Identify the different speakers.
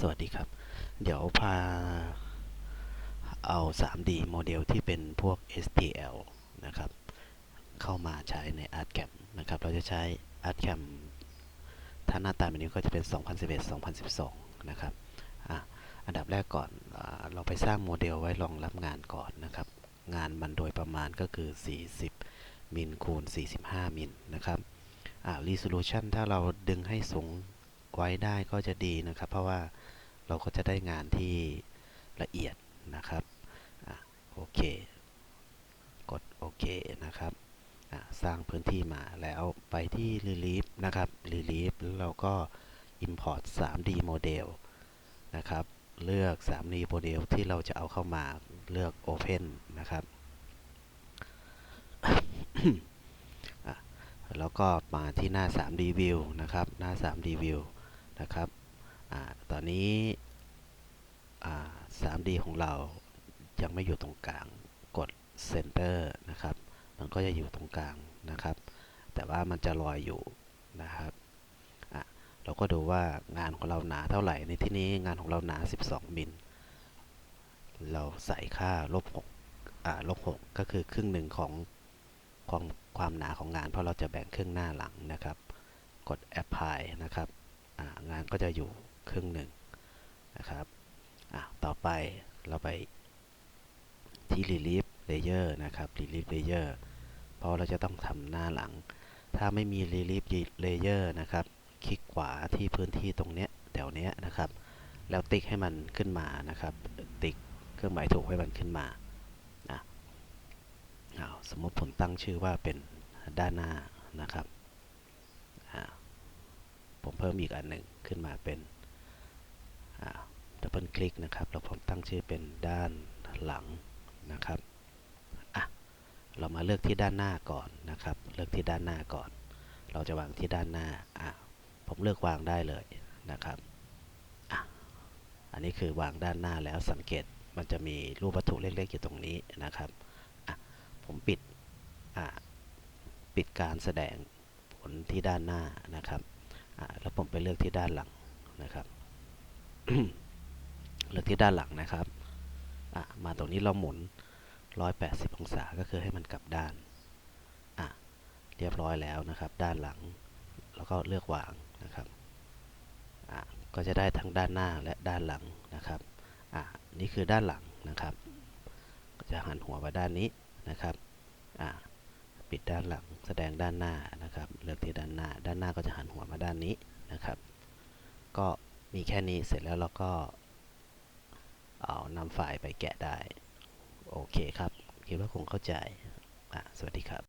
Speaker 1: สวัสดีครับ เดี๋ยวพาเอา 3D โมเดลที่เป็นพวก STL นะครับ เข้ามาใช้ใน ArtCam นะครับ เราจะใช้ ArtCam ถ้าหน้าตาแบบนี้ก็จะเป็น 2011-2012 นะครับอะอันดับแรกก่อนอเราไปสร้างโมเดลไว้รองรับงานก่อนนะครับ งานมันโดยประมาณก็คือ 40 มิลคูณ 45 มิลนะครับอ่า resolution ถ้าเราดึงให้สูงไว้ได้ก็จะดีนะครับ เพราะว่า เราก็จะได้งานที่ละเอียดนะครับอโอเค กดโอเคนะครับ สร้างพื้นที่มาแล้วไปที่ Relief นะครับ Relief แล้วเราก็ Import 3D Model นะครับ เลือก 3D Model ที่เราจะเอาเข้ามาเลือก Open นะครับแล้วก็มาที่หน้า 3D View นะครับ หน้า 3D View นะครับ อตอนนี้ 3D ของเรายังไม่อยู่ตรงกลาง กด Center นะครับ มันก็จะอยู่ตรงกลางนะครับ แต่ว่ามันจะลอยอยู่นะครับเราก็ดูว่างานของเราหนาเท่าไหร่ ในที่นี้งานของเราหนา 12 มิล เราใส่ค่าลบ6อ่าลบ6ก็คือครึ่งหนึ่งของของความหนาของงาน เพราะเราจะแบ่งครึ่งหน้าหลังนะครับ กด Apply นะครับ งานก็จะอยู่ ครึ่งหนึ่งนะครับอะต่อไปเราไปที่ Relief Layer นะครับ Relief Layer เพราะเราจะต้องทำหน้าหลัง ถ้าไม่มี Relief Layer นะครับ คลิกขวาที่พื้นที่ตรงเนี้ยแถวเนี้ยนะครับ แล้วติ๊กให้มันขึ้นมานะครับ ติ๊กเครื่องหมายถูกให้มันขึ้นมานะเอาสมมติผมตั้งชื่อว่าเป็นด้านหน้านะครับอ่าผมเพิ่มอีกอันหนึ่งขึ้นมาเป็น ดับเบิลคลิกนะครับแล้วผมตั้งชื่อเป็นด้านหลังนะครับอะเรามาเลือกที่ด้านหน้าก่อนนะครับ เลือกที่ด้านหน้าก่อน เราจะวางที่ด้านหน้าอะผมเลือกวางได้เลยนะครับอะอันนี้คือวางด้านหน้าแล้วสังเกตมันจะมีรูปวัตถุเล็กๆอยู่ตรงนี้นะครับอะผมปิดอะปิดการแสดงผลที่ด้านหน้านะครับอ่าแล้วผมไปเลือกที่ด้านหลังนะครับ เลือกที่ด้านหลังนะครับมาตรงนี้เราหมุน 180 องศาก็คือให้มันกลับด้านอะเรียบร้อยแล้วนะครับ ด้านหลัง แล้วก็เลือกวางนะครับอะก็จะได้ทั้งด้านหน้าและด้านหลังนะครับอะนี่คือด้านหลังนะครับ ก็จะหันหัวมาด้านนี้นะครับอะปิดด้านหลังแสดงด้านหน้านะครับ เลือกที่ด้านหน้า ด้านหน้าก็จะหันหัวมาด้านนี้นะครับ ก็มีแค่นี้เสร็จแล้วเราก็ เอานำไฟล์ไปแกะได้ โอเคครับ คิดว่าคงเข้าใจอะสวัสดีครับ